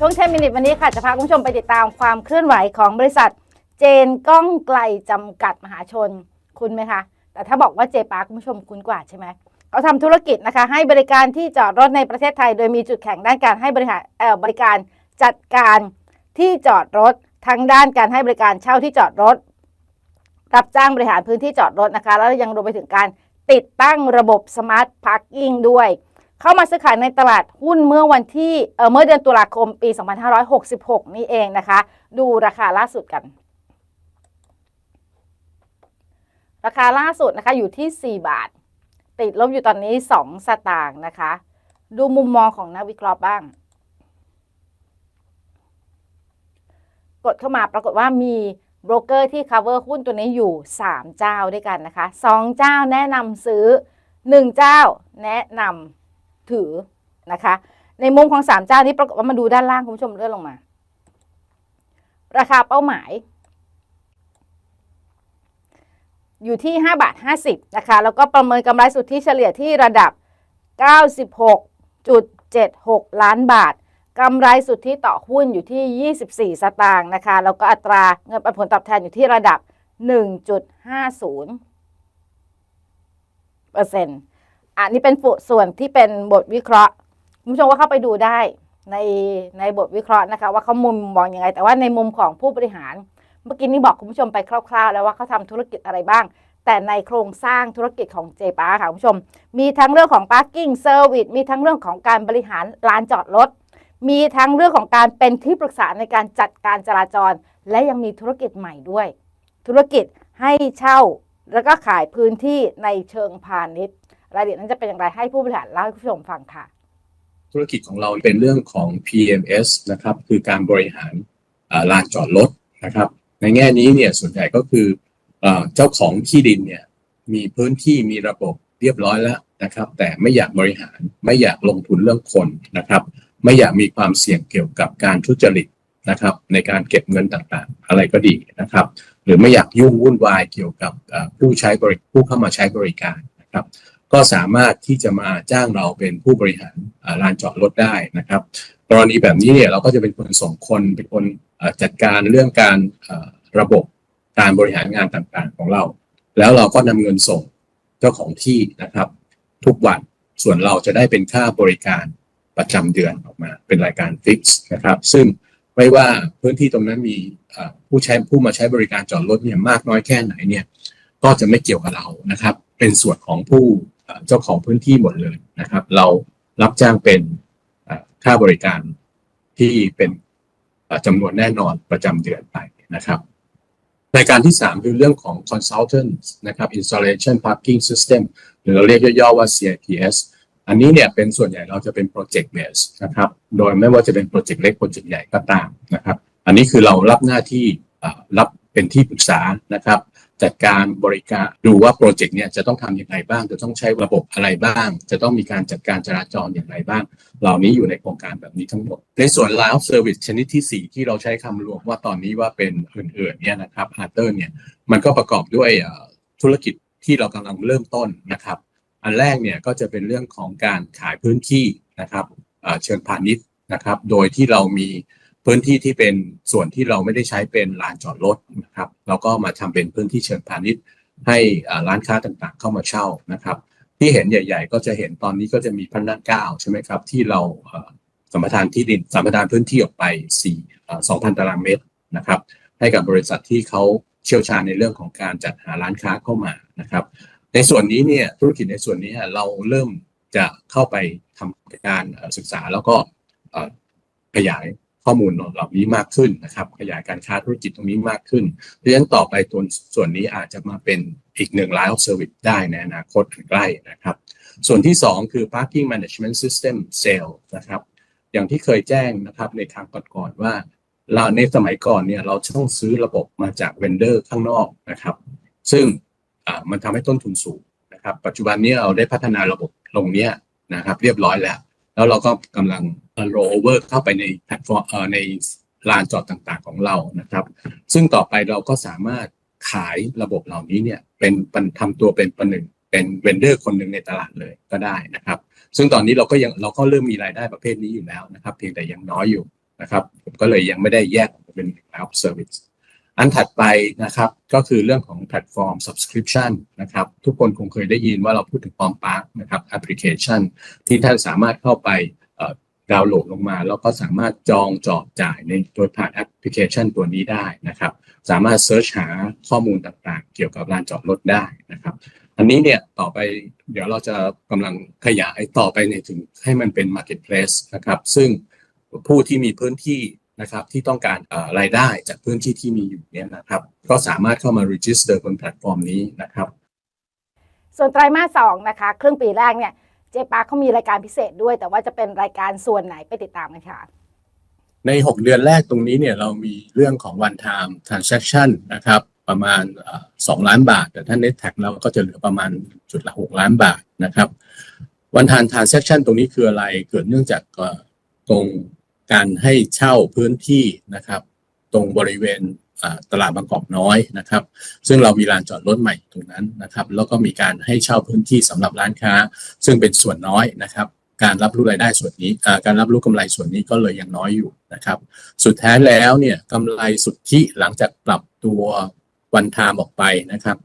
ช่วงเทมินิตวันนี้ค่ะจะพาคุณผู้ชมไปติดตามความเคลื่อนไหวของบริษัท เจนก้องไกลจำกัดมหาชน คุณไหมคะ แต่ถ้าบอกว่าเจปาร์คคุณผู้ชมคุ้นกว่าใช่ไหมเขาทำธุรกิจนะคะ ให้บริการที่จอดรถในประเทศไทย โดยมีจุดแข็งด้านการให้บริหารเอ่อบริการจัดการที่จอดรถทั้งด้านการให้บริการเช่าที่จอดรถ รับจ้างบริหารพื้นที่จอดรถนะคะ แล้วยังรวมไปถึงการติดตั้งระบบสมาร์ทพาร์กิ่งด้วย เข้ามาซื้อขายในตลาดหุ้นเมื่อวันที่เออเมื่อเดือนตุลาคมปี 2566 นี่เองนะคะ ดูราคาล่าสุดกัน ราคาล่าสุดนะคะอยู่ที่ 4 บาท ติดลบอยู่ตอนนี้ 2 สตางค์นะคะ ดูมุมมองของนักวิเคราะห์บ้าง กดเข้ามาปรากฏว่ามีโบรกเกอร์ที่ cover หุ้นตัวนี้อยู่ 3 เจ้าด้วยกันนะคะ 2 เจ้าแนะนำซื้อ 1 เจ้าแนะนำ ถือนะคะ ในมุมของ3เจ้านี้ปรากฏว่ามาดูด้านล่างคุณผู้ชมเลื่อนลงมา ราคาเป้าหมาย อยู่ที่5บาท50นะคะ แล้วก็ประเมินกำไรสุทธิเฉลี่ยที่ระดับ 96.76 ล้านบาทกำไรสุทธิต่อหุ้นอยู่ที่ 24 สตางค์นะคะ แล้วก็อัตราเงินปันผลตอบแทนอยู่ที่ระดับ 1.50เปอร์เซ็นต์ อันนี้เป็นส่วนที่เป็นบทวิเคราะห์คุณผู้ชมว่าเข้าไปดูได้ในในบทวิเคราะห์นะคะว่าเขามุมมองยังไง แต่ว่าในมุมของผู้บริหาร เมื่อกี้นี้บอกคุณผู้ชมไปคร่าวๆ แล้วว่าเขาทำธุรกิจอะไรบ้าง แต่ในโครงสร้างธุรกิจของเจปาค่ะคุณผู้ชม มีทั้งเรื่องของ parking service มีทั้งเรื่องของการบริหารลานจอดรถ มีทั้งเรื่องของการเป็นที่ปรึกษาในการจัดการจราจร และยังมีธุรกิจใหม่ด้วย ธุรกิจให้เช่าแล้วก็ขายพื้นที่ในเชิงพาณิชย์ รายละเอียดนั้นจะเป็นอย่างไรให้ผู้บริหารเล่าให้ผู้ชมฟังค่ะ ธุรกิจของเราเป็นเรื่องของ PMS นะครับ คือการบริหารลานจอดรถนะครับ ในแง่นี้เนี่ยส่วนใหญ่ก็คืออเจ้าของที่ดินเนี่ยมีพื้นที่มีระบบเรียบร้อยแล้วนะครับ แต่ไม่อยากบริหารไม่อยากลงทุนเรื่องคนนะครับ ไม่อยากมีความเสี่ยงเกี่ยวกับการทุจริตนะครับ ในการเก็บเงินต่างๆ อะไรก็ดีนะครับ หรือไม่อยากยุ่งวุ่นวายเกี่ยวกับผู้ใช้บริผู้เข้ามาใช้บริการนะครับ ก็สามารถที่จะมาจ้างเราเป็นผู้บริหารลานจอดรถได้นะครับ กรณีแบบนี้เนี่ยเราก็จะเป็นคนส่งคนเป็นคนจัดการเรื่องการระบบการบริหารงานต่างๆของเรา แล้วเราก็นำเงินส่งเจ้าของที่นะครับ ทุกวันส่วนเราจะได้เป็นค่าบริการประจำเดือนออกมา เป็นรายการฟิกซ์นะครับ ซึ่งไม่ว่าพื้นที่ตรงนั้นมีผู้ใช้ผู้มาใช้บริการจอดรถเนี่ยมากน้อยแค่ไหนเนี่ยก็จะไม่เกี่ยวกับเรานะครับ เป็นส่วนของผู้ เจ้าของพื้นที่หมดเลยนะครับ เรารับจ้างเป็นค่าบริการที่เป็นจำนวนแน่นอนประจำเดือนไปนะครับรายการที่ 3 คือเรื่องของ consultant นะครับ installation parking system หรือเราเรียกย่อๆว่า CIPS อันนี้เนี่ยเป็นส่วนใหญ่เราจะเป็น project base นะครับ โดยไม่ว่าจะเป็นโปรเจกต์เล็กโปรเจกต์ใหญ่ก็ตามนะครับ อันนี้คือเรารับหน้าที่รับเป็นที่ปรึกษานะครับ จัดการบริการดูว่าโปรเจกต์เนี่ยจะต้องทำยังไงบ้าง จะต้องใช้ระบบอะไรบ้าง จะต้องมีการจัดการจราจรอย่างไรบ้าง เหล่านี้อยู่ในโครงการแบบนี้ทั้งหมด ในส่วน Live Service ชนิดที่ 4 ที่เราใช้คำรวมว่าตอนนี้ว่าเป็นอื่นๆเนี่ยนะครับ h a r t e r เนี่ยมันก็ประกอบด้วยธุรกิจที่เรากำลังเริ่มต้นนะครับ อันแรกเนี่ยก็จะเป็นเรื่องของการขายพื้นที่นะครับเอ่อเชิงพาณิชย์นะครับ โดยที่เรามี พื้นที่ที่เป็นส่วนที่เราไม่ได้ใช้เป็นลานจอดรถนะครับเราก็มาทำเป็นพื้นที่เชิงพาณิชย์ ให้ร้านค้าต่างๆ เข้ามาเช่านะครับ ที่เห็นใหญ่ ๆ ก็จะเห็นตอนนี้ก็จะมีพันนาเก้าใช่ไหมครับที่เราสัมปทานที่ดินสัมปทานพื้นที่ออกไป4 2,000 ตารางเมตรนะครับให้กับบริษัทที่เขาเชี่ยวชาญในเรื่องของการจัดหาร้านค้าเข้ามานะครับ ในส่วนนี้เนี่ยธุรกิจในส่วนนี้เราเริ่มจะเข้าไปทำการศึกษาแล้วก็ขยาย ข้อมูลเหล่านี้มากขึ้นนะครับ ขยายการค้าธุรกิจตรงนี้มากขึ้น เพราะฉะนั้นต่อไปตัวส่วนนี้อาจจะมาเป็นอีกหนึ่ง line of service ได้ในอนาคตอันใกล้นะครับ ส่วนที่ 2 คือ parking management system sale นะครับอย่างที่เคยแจ้งนะครับในครั้งก่อนๆว่า เราในสมัยก่อนเนี่ยเราต้องซื้อระบบมาจากเวนเดอร์ข้างนอกนะครับ ซึ่งมันทำให้ต้นทุนสูงนะครับ ปัจจุบันนี้เราได้พัฒนาระบบลงนี้นะครับ เรียบร้อยแล้ว แล้วเราก็กำลัง โรเวอร์เข้าไปในแพลตฟอร์มในลานจอดต่างๆของเรานะครับ ซึ่งต่อไปเราก็สามารถขายระบบเหล่านี้เนี่ยเป็นป็นทำตัวเป็นประหนึ่งเป็นเวนเดอร์คนหนึ่งในตลาดเลยก็ได้นะครับ ซึ่งตอนนี้เราก็ยังเราก็เริ่มมีรายได้ประเภทนี้อยู่แล้วนะครับ เพียงแต่ยังน้อยอยู่นะครับผมก็เลยยังไม่ได้แยกเป็น cloud service อันถัดไปนะครับก็คือเรื่องของแพลตฟอร์ม subscription นะครับ ทุกคนคงเคยได้ยินว่าเราพูดถึงปอมปาร์คนะครับแอปพลิเคชันที่ท่านสามารถเข้าไป ดาวน์โหลดลงมา แล้วก็สามารถจองจอดจ่ายในโดยผ่านแอปพลิเคชันตัวนี้ได้นะครับ สามารถเซิร์ชหาข้อมูลต่างๆ เกี่ยวกับลานจอดรถได้นะครับ อันนี้เนี่ยต่อไปเดี๋ยวเราจะกำลังขยายต่อไปในถึงให้มันเป็น marketplace นะครับ ซึ่งผู้ที่มีพื้นที่นะครับที่ต้องการรายได้จากพื้นที่ที่มีอยู่เนี่ยนะครับ ก็สามารถเข้ามา register บนแพลตฟอร์มนี้นะครับ ส่วนไตรมาสสองนะคะ ครึ่งปีแรกเนี่ย เจปาเขามีรายการพิเศษด้วย แต่ว่าจะเป็นรายการส่วนไหนไปติดตามกันค่ะ ใน 6 เดือนแรกตรงนี้เนี่ยเรามีเรื่องของ one time transaction นะครับประมาณเอ่อ2ล้านบาท แต่ถ้า net tax เราก็จะเหลือประมาณจุดละ 6 ล้านบาทนะครับ one time transaction ตรงนี้คืออะไรเกิดเนื่องจากตรงการให้เช่าพื้นที่นะครับ ตรงบริเวณ ตลาดบางกอกน้อยนะครับ ซึ่งเรามีลานจอดรถใหม่ตรงนั้นนะครับ แล้วก็มีการให้เช่าพื้นที่สำหรับร้านค้า ซึ่งเป็นส่วนน้อยนะครับ การรับรู้รายได้ส่วนนี้การรับรู้กำไรส่วนนี้ก็เลยยังน้อยอยู่นะครับ สุดท้ายแล้วเนี่ยกำไรสุทธิหลังจากปรับตัววันไทม์ออกไปนะครับ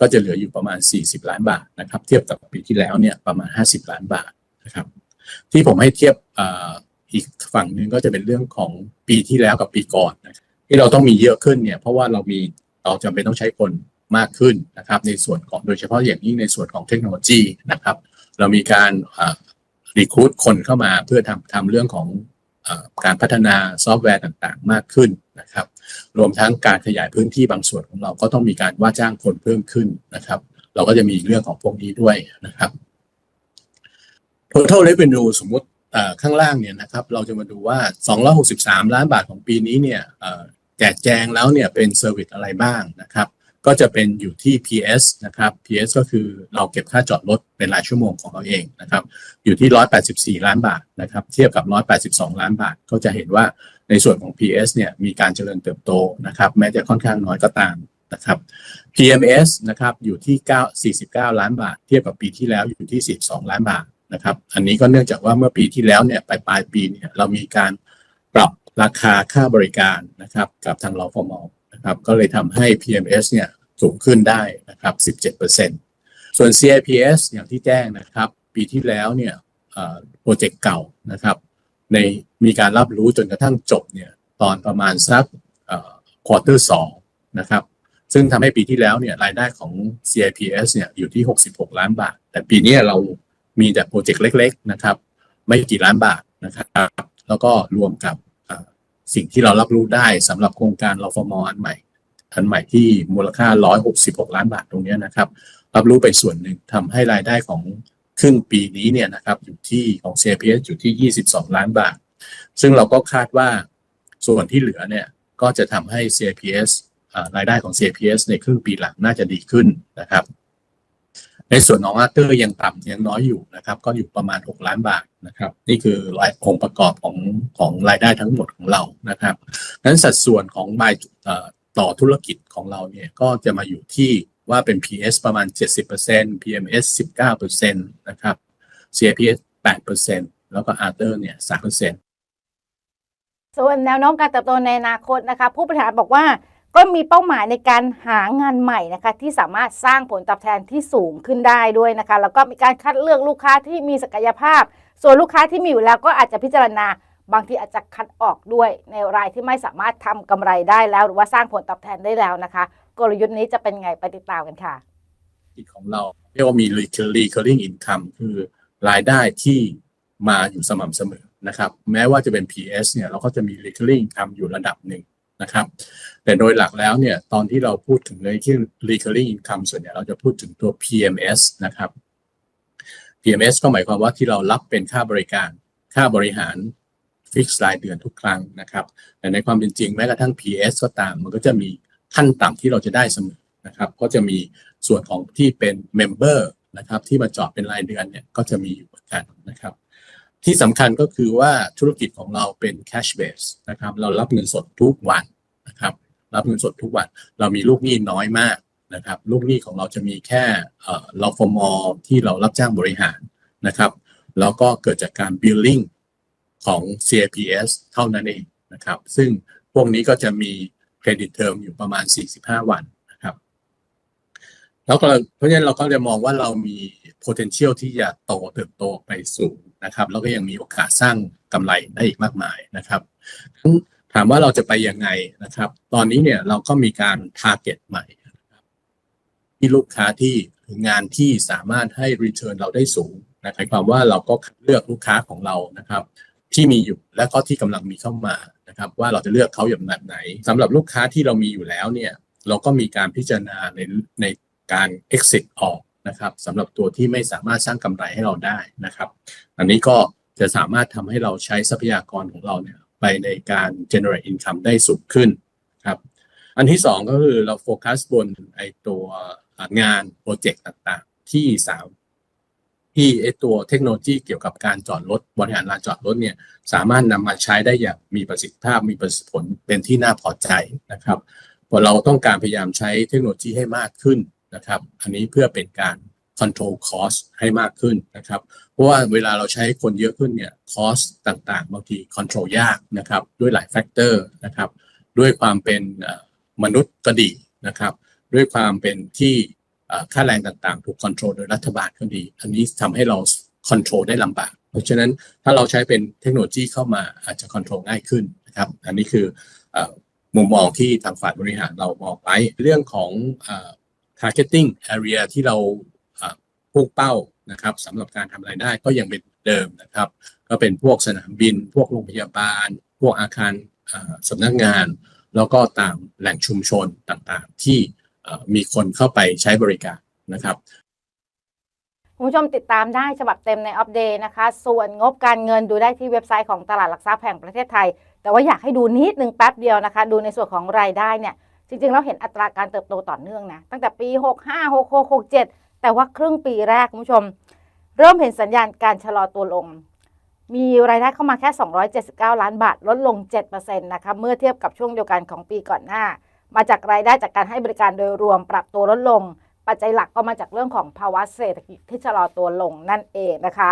ก็จะเหลืออยู่ประมาณ 40 ล้านบาทนะครับ เทียบกับปีที่แล้วเนี่ยประมาณ 50 ล้านบาทนะครับ ที่ผมให้เทียบอ,อีกฝั่งหนึ่งก็จะเป็นเรื่องของปีที่แล้วกับปีก่อนนะครับ ที่เราต้องมีเยอะขึ้นเนี่ยเพราะว่าเรามีเราจำเป็นต้องใช้คนมากขึ้นนะครับในส่วนของโดยเฉพาะอย่างยิ่งในส่วนของเทคโนโลยีนะครับ เรามีการรีคูดคนเข้ามาเพื่อทำทำเรื่องของอการพัฒนาซอฟต์แวร์ต่างๆ มากขึ้นนะครับ รวมทั้งการขยายพื้นที่บางส่วนของเราก็ต้องมีการว่าจ้างคนเพิ่มขึ้นนะครับ เราก็จะมีเรื่องของพวกนี้ด้วยนะครับ total revenue สมมติข้างล่างเนี่ยนะครับ เราจะมาดูว่า 263 ล้านบาทของปีนี้เนี่ย แจกแจงแล้วเนี่ยเป็นเซอร์วิสอะไรบ้างนะครับ ก็จะเป็นอยู่ที่ PS นะครับ PS ก็คือเราเก็บค่าจอดรถเป็นรายชั่วโมงของเราเองนะครับ อยู่ที่ 184 ล้านบาทนะครับ เทียบกับ 182 ล้านบาท ก็จะเห็นว่าในส่วนของ PS เนี่ยมีการเจริญเติบโตนะครับ แม้จะค่อนข้างน้อยก็ตามนะครับ PMS นะครับอยู่ที่ 9 49 ล้านบาท เทียบกับปีที่แล้วอยู่ที่ 42 ล้านบาทนะครับ อันนี้ก็เนื่องจากว่าเมื่อปีที่แล้วเนี่ยปลายปลายปีเนี่ยเรามีการปรับ ราคาค่าบริการนะครับกับทางรฟมนะครับก็เลยทำให้ PMS เนี่ยสูงขึ้นได้นะครับ 17%ส่วน CIPS อย่างที่แจ้งนะครับ ปีที่แล้วเนี่ยโปรเจกต์เก่านะครับ ในมีการรับรู้จนกระทั่งจบเนี่ยตอนประมาณสักควอเตอร์สองนะครับซึ่งทำให้ปีที่แล้วเนี่ยรายได้ของ CIPS เนี่ยอยู่ที่ 66 ล้านบาท แต่ปีนี้เรามีแต่โปรเจกต์เล็ก ๆ นะครับ ไม่กี่ล้านบาทนะครับ แล้วก็รวมกับ สิ่งที่เรารับรู้ได้สำหรับโครงการรฟมอันใหม่ อันใหม่ที่มูลค่า 166 ล้านบาทตรงนี้นะครับ รับรู้ไปส่วนหนึ่งทำให้รายได้ของครึ่งปีนี้เนี่ยนะครับอยู่ที่ของ CPS อยู่ที่ 22 ล้านบาท ซึ่งเราก็คาดว่าส่วนที่เหลือเนี่ยก็จะทำให้ CPS อ่ารายได้ของ CPS ในครึ่งปีหลังน่าจะดีขึ้นนะครับ ในส่วนของอาร์เตอร์ยังต่ำยังน้อยอยู่นะครับ ก็อยู่ประมาณ 6 ล้านบาทนะครับ นี่คือรายองค์ประกอบของของรายได้ทั้งหมดของเรานะครับนั้นสัดส่วนของรายต่อธุรกิจของเราเนี่ยก็จะมาอยู่ที่ว่าเป็น PS ประมาณ 70% PMS 19%นะครับ CPS 8%แล้วก็ a r t e r เนี่ย3%ส่วนแนวโน้มการเติบโตในอนาคตนะคะ ผู้บริหารบอกว่า ก็มีเป้าหมายในการหางานใหม่นะคะที่สามารถสร้างผลตอบแทนที่สูงขึ้นได้ด้วยนะคะ แล้วก็มีการคัดเลือกลูกค้าที่มีศักยภาพ ส่วนลูกค้าที่มีอยู่แล้วก็อาจจะพิจารณา บางทีอาจจะคัดออกด้วยในรายที่ไม่สามารถทำกำไรได้แล้ว หรือว่าสร้างผลตอบแทนได้แล้วนะคะ กลยุทธ์นี้จะเป็นไงไปติดตามกันค่ะธุรกิจของเราเรียกว่ามี recurring income คือรายได้ที่มาอยู่สม่ำเสมอนะครับ แม้ว่าจะเป็น PS เนี่ยเราก็จะมี recurring income อยู่ระดับหนึ่ง นะครับ แต่โดยหลักแล้วเนี่ยตอนที่เราพูดถึงในที่ recurring income ส่วนใหญ่เราจะพูดถึงตัว PMS นะครับ PMS ก็หมายความว่าที่เรารับเป็นค่าบริการ ค่าบริหารฟิกซ์รายเดือนทุกครั้งนะครับ แต่ในความเป็นจริงแม้กระทั่ง PS ก็ตาม มันก็จะมีขั้นต่ำที่เราจะได้เสมอนะครับ ก็จะมีส่วนของที่เป็นเมมเบอร์นะครับที่มาจอดเป็นรายเดือนเนี่ยก็จะมีอยู่เหมือนกันนะครับ ที่สำคัญก็คือว่าธุรกิจของเราเป็น cash base นะครับ เรารับเงินสดทุกวันนะครับ รับเงินสดทุกวัน เรามีลูกหนี้น้อยมากนะครับ ลูกหนี้ของเราจะมีแค่เอ่อรฟมอที่เรารับจ้างบริหารนะครับ แล้วก็เกิดจากการ billing ของ CAPS เท่านั้นเองนะครับ ซึ่งพวกนี้ก็จะมีเครดิตเทอมอยู่ประมาณ 45 วันนะครับ แล้วก็เพราะฉะนั้นเราก็จะมองว่าเรามี potential ที่จะโตเติบโตไปสูงนะครับ แล้วก็ยังมีโอกาสสร้างกำไรได้อีกมากมายนะครับถามว่าเราจะไปยังไงนะครับ ตอนนี้เนี่ยเราก็มีการ target ใหม่ที่ลูกค้าที่หรืองานที่สามารถให้ return เราได้สูงนะหมายความว่าเราก็เลือกลูกค้าของเรานะครับ ที่มีอยู่และก็ที่กำลังมีเข้ามานะครับ ว่าเราจะเลือกเขาอย่างแบบไหนสำหรับลูกค้าที่เรามีอยู่แล้วเนี่ยเราก็มีการพิจารณาในในการ exit ออก นะครับสำหรับตัวที่ไม่สามารถสร้างกำไรให้เราได้นะครับ อันนี้ก็จะสามารถทำให้เราใช้ทรัพยากรของเราเนี่ยไปในการ generate income ได้สูงขึ้นครับอันที่สองก็คือเราโฟกัสบนไอตัวงานโปรเจกต์ต่างๆ ที่สามที่ไอตัวเทคโนโลยีเกี่ยวกับการจอดรถบริหารลานจอดรถเนี่ยสามารถนำมาใช้ได้อย่างมีประสิทธิภาพมีประสิทธิผลเป็นที่น่าพอใจนะครับพอเราต้องการพยายามใช้เทคโนโลยีให้มากขึ้น นะครับ อันนี้เพื่อเป็นการ control cost ให้มากขึ้นนะครับ เพราะว่าเวลาเราใช้คนเยอะขึ้นเนี่ย cost ต่างๆ บางที control ยากนะครับ ด้วยหลายแฟกเตอร์นะครับ ด้วยความเป็นมนุษย์ก็ดีนะครับ ด้วยความเป็นที่ค่าแรงต่างๆ ถูก control โดยรัฐบาลก็ดี อันนี้ทำให้เรา control ได้ลำบาก เพราะฉะนั้นถ้าเราใช้เป็นเทคโนโลยีเข้ามาอาจจะ control ง่ายขึ้นนะครับ อันนี้คืออมุมมองที่ทางฝ่ายบริหารเรามองไปเรื่องของ targeting area ที่เราพุ่งเป้านะครับสำหรับการทำรายได้ก็ยังเป็นเดิมนะครับ ก็เป็นพวกสนามบิน พวกโรงพยาบาล พวกอาคารสำนักงาน แล้วก็ตามแหล่งชุมชนต่างๆ ที่มีคนเข้าไปใช้บริการนะครับคุณผู้ชมติดตามได้ฉบับเต็มในอัปเดตนะคะ ส่วนงบการเงินดูได้ที่เว็บไซต์ของตลาดหลักทรัพย์แห่งประเทศไทย แต่ว่าอยากให้ดูนิดนึงแป๊บเดียวนะคะ ดูในส่วนของรายได้เนี่ย จริงๆเราเห็นอัตราการเติบโตต่อเนื่องนะตั้งแต่ปี 65 66 67 แต่ว่าครึ่งปีแรกคุณผู้ชม เริ่มเห็นสัญญาณการชะลอตัวลง มีรายได้เข้ามาแค่ 279 ล้านบาท ลดลง 7%นะคะเมื่อเทียบกับช่วงเดียวกันของปีก่อนหน้า มาจากรายได้จากการให้บริการโดยรวมปรับตัวลดลง ปัจจัยหลักก็มาจากเรื่องของภาวะเศรษฐกิจที่ชะลอตัวลงนั่นเองนะคะ